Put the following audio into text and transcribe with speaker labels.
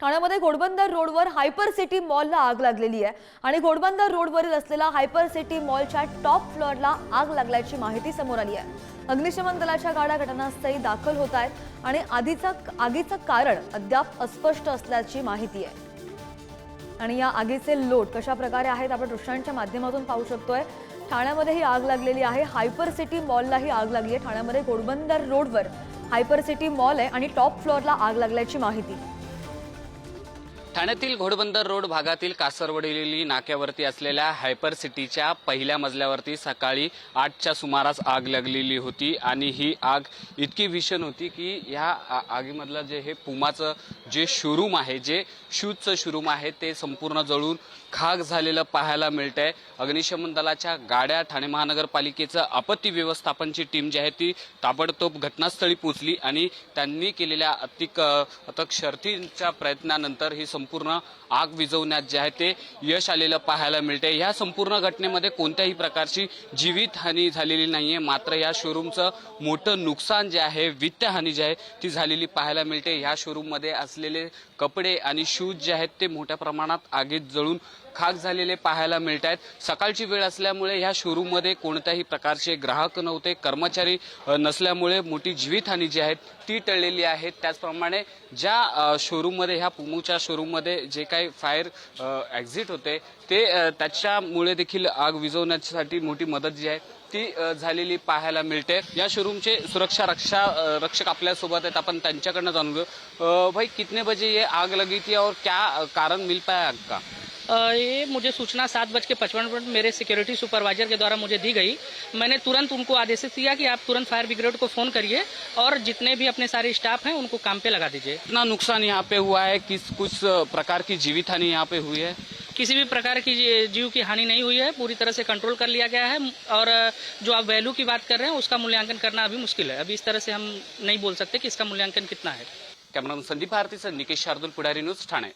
Speaker 1: ठाण्यामध्ये घोडबंदर रोडवर hyper city मॉलला आग लागलेली आहे. आणि घोडबंदर रोडवरील असलेला हायपर सिटी मॉलच्या टॉप फ्लोअरला आग लागल्याची माहिती समोर आली आहे. अग्निशमन दलाच्या गाड्या घटनास्थळी दाखल होत आहेत आणि आधीचा आगीचं कारण अद्याप अस्पष्ट असल्याची माहिती आहे. आणि या आगीचे लोट कशा प्रकारे आहेत आपण दृश्यांच्या माध्यमातून पाहू शकतोय. ठाण्यामध्ये ही आग लागलेली आहे. हायपर सिटी मॉलला ही आग लागली आहे. ठाण्यामध्ये घोडबंदर रोडवर हायपर सिटी मॉल आहे आणि टॉप फ्लोअरला आग लागल्याची माहिती.
Speaker 2: ठाण्यातील घोडबंदर रोड भागातील कासरवडीली नाक्यावरती असलेल्या हायपर सिटीच्या पहिल्या मजल्यावरती सकाळी आठच्या सुमारास आग लागलेली होती आणि ही आग इतकी भीषण होती की ह्या आगीमधलं जे हे पुमाचं जे शोरूम आहे जे शूजचं शोरूम आहे ते संपूर्ण जळून खाक झालेलं पाहायला मिळत आहे अग्निशमन दलाच्या गाड्या ठाणे महानगरपालिकेचं आपत्ती व्यवस्थापनची टीम जी आहे ती ताबडतोब घटनास्थळी पोचली आणि त्यांनी केलेल्या अतिक अथक शर्थींच्या प्रयत्नानंतर ही संपूर्ण आग विझवण्यात जे आहे ते यश आलेलं पाहायला मिळते ह्या संपूर्ण घटनेमध्ये कोणत्याही प्रकारची जीवितहानी झालेली नाही आहे मात्र या शोरूमचं मोठं नुकसान जे आहे वित्तहानी जी आहे ती झालेली पाहायला मिळते. ह्या शोरूममध्ये असं असलेले कपडे आणि शूज जे आहेत ते मोठ्या प्रमाणात आगीत जळून खाक झालेले पाहायला मिळत आहेत सकाळची वेळ असल्यामुळे ह्या शोरूममध्ये कोणत्याही प्रकारचे ग्राहक नव्हते कर्मचारी नसल्यामुळे मोठी जीवितहानी जी आहे ती टळलेली आहे. त्याचप्रमाणे ज्या शोरूममध्ये ह्या पुमूच्या शोरूममध्ये जे काही फायर एक्झिट होते ते त्याच्यामुळे देखील आग विझवण्यासाठी मोठी मदत जी आहे ती झालेली पाहायला मिळते. या शोरूमचे सुरक्षा रक्षा रक्षक आपल्यासोबत आहेत. आपण त्यांच्याकडनं जाणून घेऊ. भाई कितने बजे ये आग लगी थी और क्या कारण मिल पाया आग का
Speaker 3: ये मुझे सूचना सात बज के पचपन मिनट मेरे सिक्योरिटी सुपरवाइजर के द्वारा मुझे दी गई। मैंने तुरंत उनको आदेशित किया कि आप तुरंत फायर ब्रिगेड को फ़ोन करिए और जितने भी अपने सारे स्टाफ हैं उनको काम पे लगा दीजिए।
Speaker 2: कितना नुकसान यहाँ पे हुआ है किस कुछ प्रकार की जीवित हानि यहाँ पे हुई है?
Speaker 3: किसी भी प्रकार की जीव की हानि नहीं हुई है पूरी तरह से कंट्रोल कर लिया गया है और जो आप वैल्यू की बात कर रहे हैं उसका मूल्यांकन करना अभी मुश्किल है। अभी इस तरह से हम नहीं बोल सकते कि इसका मूल्यांकन कितना है।
Speaker 2: कॅमेरामन संदीप भारतीचं निकेश शार्दूल पुढारी न्यूज ठाणे.